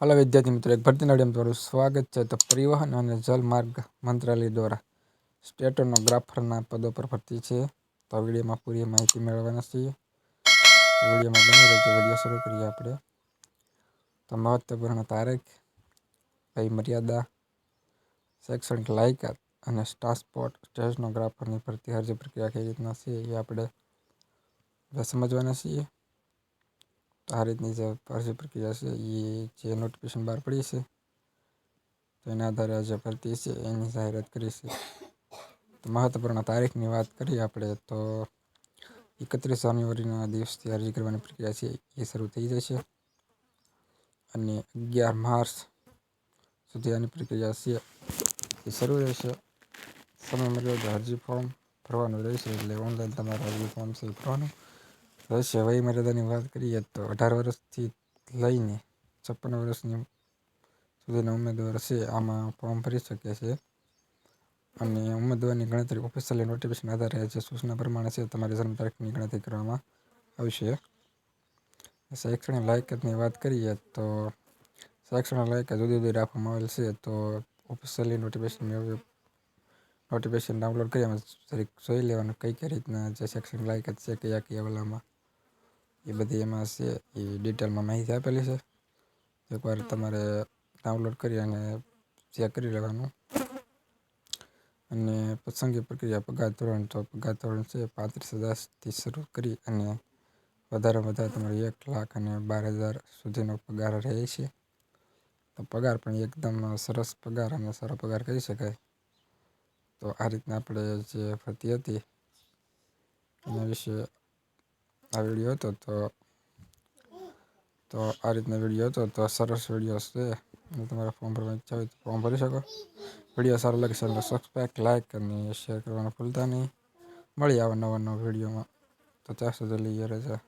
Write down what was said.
હાલો વિદ્યાર્થી મિત્રો, એક ભરતી નાડીમાં તમારું સ્વાગત છે. તો પરિવહન અને જલમાર્ગ મંત્રાલય દ્વારા સ્ટેટોનોગ્રાફરના પદો પર ભરતી છે. તો વિડીયોમાં પૂરી માહિતી મેળવવાના છીએ. વિડીયોમાં બની રહેજો વીડિયો શરૂ કરીએ આપણે. તો મહત્વપૂર્ણ તારીખ કઈ મર્યાદા, શૈક્ષણિક લાયકાત અને સ્ટાસપોર્ટ સ્ટેશનોગ્રાફરની ભરતી અરજી પ્રક્રિયા કઈ રીતના છે એ આપણે સમજવાના છીએ. આ રીતની જે અરજી પ્રક્રિયા છે એ જે નોટિફિકેશન બહાર પડી છે, તો એના આધારે જે ભરતી છે એની જાહેરાત કરી છે. તો મહત્વપૂર્ણ તારીખની વાત કરીએ આપણે, તો એકત્રીસ જાન્યુઆરીના દિવસથી અરજી કરવાની પ્રક્રિયા છે, એ શરૂ થઈ જશે. અને અગિયાર માર્ચ સુધી આની પ્રક્રિયા છે, એ શરૂ રહેશે. સમય મર્યાદા અરજી ફોર્મ ભરવાનું રહેશે, એટલે ઓનલાઈન તમારે અરજી ફોર્મ છે ભરવાનું. રહેશે વય મર્યાદાની વાત કરીએ તો અઢાર વર્ષથી લઈને છપ્પન વર્ષની સુધીના ઉમેદવાર છે આમાં ફોર્મ ભરી શકે છે. અને ઉમેદવારની ગણતરી ઓફિશિયલ નોટિફિકેશન આધારે જે સૂચના પ્રમાણે છે, તમારી જન્મ તારીખની ગણતરી કરવામાં આવશે. શૈક્ષણિક લાયકાતની વાત કરીએ તો શૈક્ષણિક લાયકાત જુદી જુદી રાખવામાં આવેલ છે. તો ઓફિશિયલી નોટિફિકેશન નોટિફિકેશન ડાઉનલોડ કરી એમાં જોઈ લેવાનું કઈ કઈ રીતના જે શૈક્ષણિક લાયકાત છે, કયા કયા ઓલામાં એ બધી એમાં છે, એ ડિટેલમાં માહિતી આપેલી છે. એકવાર તમારે ડાઉનલોડ કરી અને ચેક કરી લેવાનું. અને પસંદગી પ્રક્રિયા પગાર ધોરણ, તો પગાર ધોરણ છે, પાંત્રીસ હજારથી શરૂ કરી અને વધારેમાં વધારે તમારે એક લાખ અને બાર હજાર સુધીનો પગાર રહે છે. તો પગાર પણ એકદમ સરસ પગાર અને સારો પગાર કહી શકાય. તો આ રીતના આપણે જે ભરતી હતી, એના વિશે આ વીડિયો હતો તો તો આ રીતના વીડિયો હતો તો સરસ વીડિયો છે તમારા ફોર્મ ભરવાની ઈચ્છા હોય તો ફોર્મ ભરી શકો. વીડિયો સારો લાગે ચેનલને સબસ્ક્રાઈબ લાઇક અને શેર કરવાનું ભૂલતા નહીં. મળી આવે નવા નવા વિડીયોમાં તો ત્યાં સુધી લઈએ રજા